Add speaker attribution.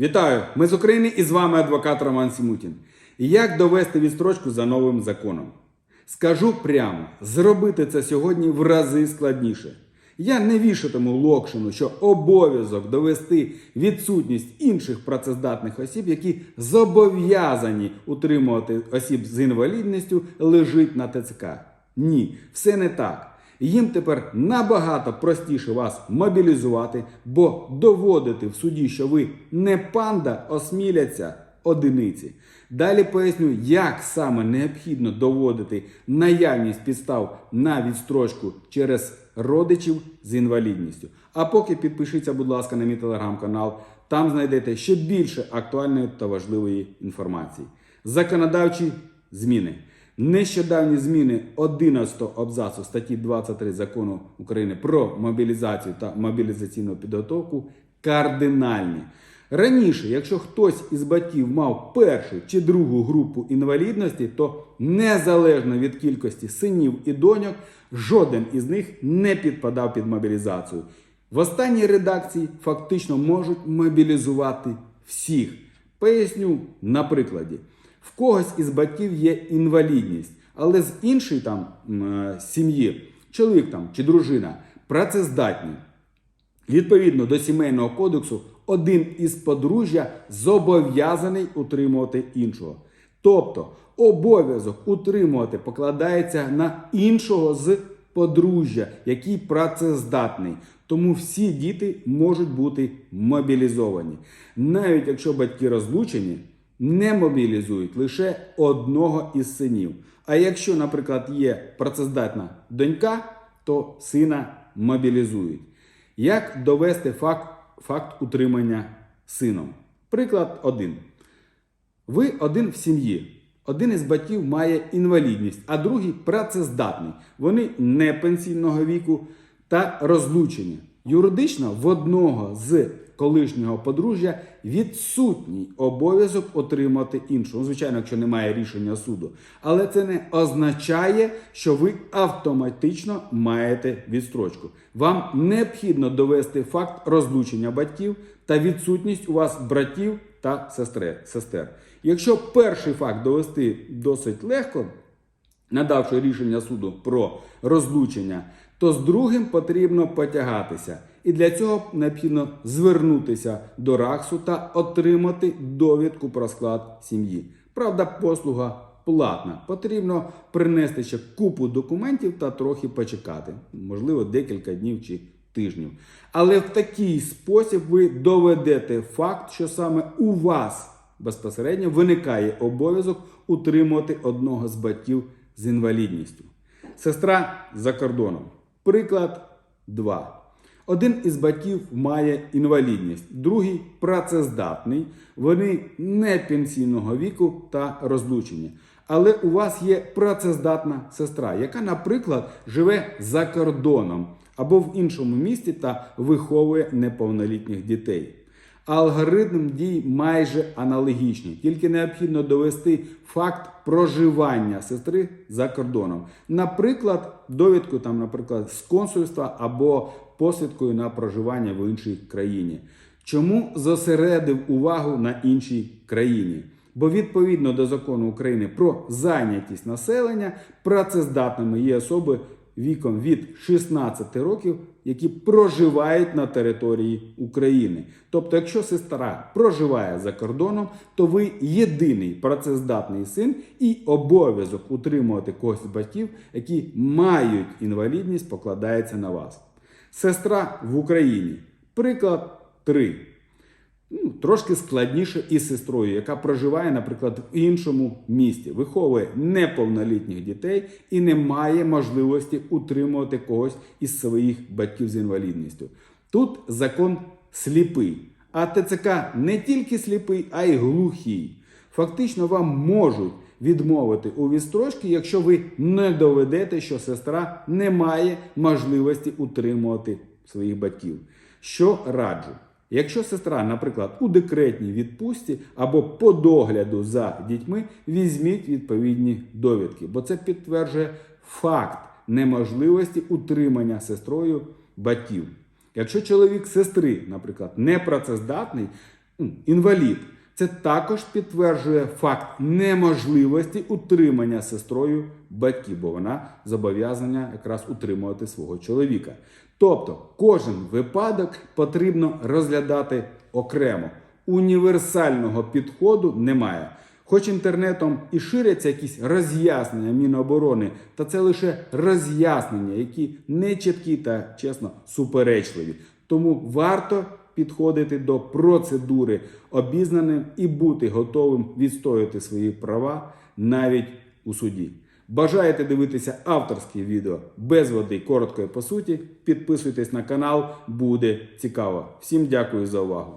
Speaker 1: Вітаю! Ми з України і з вами адвокат Роман Сімутін. Як довести відстрочку за новим законом? Скажу прямо, зробити це сьогодні в рази складніше. Я не вішатиму локшину, що обов'язок довести відсутність інших працездатних осіб, які зобов'язані утримувати осіб з інвалідністю, лежить на ТЦК. Ні, все не так. Їм тепер набагато простіше вас мобілізувати, бо доводити в суді, що ви не панда, осміляться одиниці. Далі поясню, як саме необхідно доводити наявність підстав на відстрочку через родичів з інвалідністю. А поки підпишіться, будь ласка, на мій телеграм-канал. Там знайдете ще більше актуальної та важливої інформації. Законодавчі зміни. Нещодавні зміни 11 абзацу статті 23 закону України про мобілізацію та мобілізаційну підготовку кардинальні. Раніше, якщо хтось із батьків мав першу чи другу групу інвалідності, то незалежно від кількості синів і доньок, жоден із них не підпадав під мобілізацію. В останній редакції фактично можуть мобілізувати всіх. Поясню на прикладі. В когось із батьків є інвалідність, але з іншої там е, сім'ї, чоловік там чи дружина, працездатні. Відповідно до сімейного кодексу, один із подружжя зобов'язаний утримувати іншого. Тобто обов'язок утримувати покладається на іншого з подружжя, який працездатний. Тому всі діти можуть бути мобілізовані. Навіть якщо батьки розлучені, не мобілізують лише одного із синів. А якщо, наприклад, є працездатна донька, то сина мобілізують. Як довести факт, факт утримання сином? Приклад один. Ви один в сім'ї. Один із батьків має інвалідність, а другий працездатний. Вони не пенсійного віку та розлучені. Юридично в одного з колишнього подружжя відсутній обов'язок отримати іншого. Ну, Звичайно, якщо немає рішення суду. Але це не означає, що ви автоматично маєте відстрочку. Вам необхідно довести факт розлучення батьків та відсутність у вас братів та сестер. Якщо перший факт довести досить легко, надавши рішення суду про розлучення, то з другим потрібно потягатися. І для цього необхідно звернутися до РАКСу та отримати довідку про склад сім'ї. Правда, послуга платна. Потрібно принести ще купу документів та трохи почекати, можливо, декілька днів чи тижнів. Але в такий спосіб ви доведете факт, що саме у вас безпосередньо виникає обов'язок утримувати одного з батьків з інвалідністю. Сестра за кордоном. Приклад 2. Один із батьків має інвалідність, другий працездатний. Вони не пенсійного віку та розлучені. Але у вас є працездатна сестра, яка, наприклад, живе за кордоном або в іншому місті та виховує неповнолітніх дітей. Алгоритм дій майже аналогічний, тільки необхідно довести факт проживання сестри за кордоном. Наприклад, довідку там, наприклад, з консульства або посвідкою на проживання в іншій країні. Чому зосередив увагу на іншій країні? Бо відповідно до закону України про зайнятість населення працездатними є особи віком від 16 років, які проживають на території України. Тобто, якщо сестра проживає за кордоном, то ви єдиний працездатний син і обов'язок утримувати когось з батьків, які мають інвалідність, покладається на вас. Сестра в Україні. Приклад 3 ну, трошки складніше із сестрою, яка проживає, наприклад, в іншому місті, виховує неповнолітніх дітей і не має можливості утримувати когось із своїх батьків з інвалідністю. Тут закон сліпий, а ТЦК не тільки сліпий, а й глухий. Фактично вам можуть відмовити у відстрочці, якщо ви не доведете, що сестра не має можливості утримувати своїх батьків. Що раджу? Якщо сестра, наприклад, у декретній відпустці або по догляду за дітьми, візьміть відповідні довідки, бо це підтверджує факт неможливості утримання сестрою батьків. Якщо чоловік сестри, наприклад, не працездатний, інвалід. Це також підтверджує факт неможливості утримання сестрою батьків, бо вона зобов'язана якраз утримувати свого чоловіка. Тобто кожен випадок потрібно розглядати окремо. Універсального підходу немає. Хоч інтернетом і ширяться якісь роз'яснення Міноборони, та це лише роз'яснення, які не чіткі та чесно суперечливі. Тому варто підходити до процедури обізнаним і бути готовим відстояти свої права навіть у суді. Бажаєте дивитися авторське відео без води, коротко і по суті. Підписуйтесь на канал, буде цікаво. Всім дякую за увагу.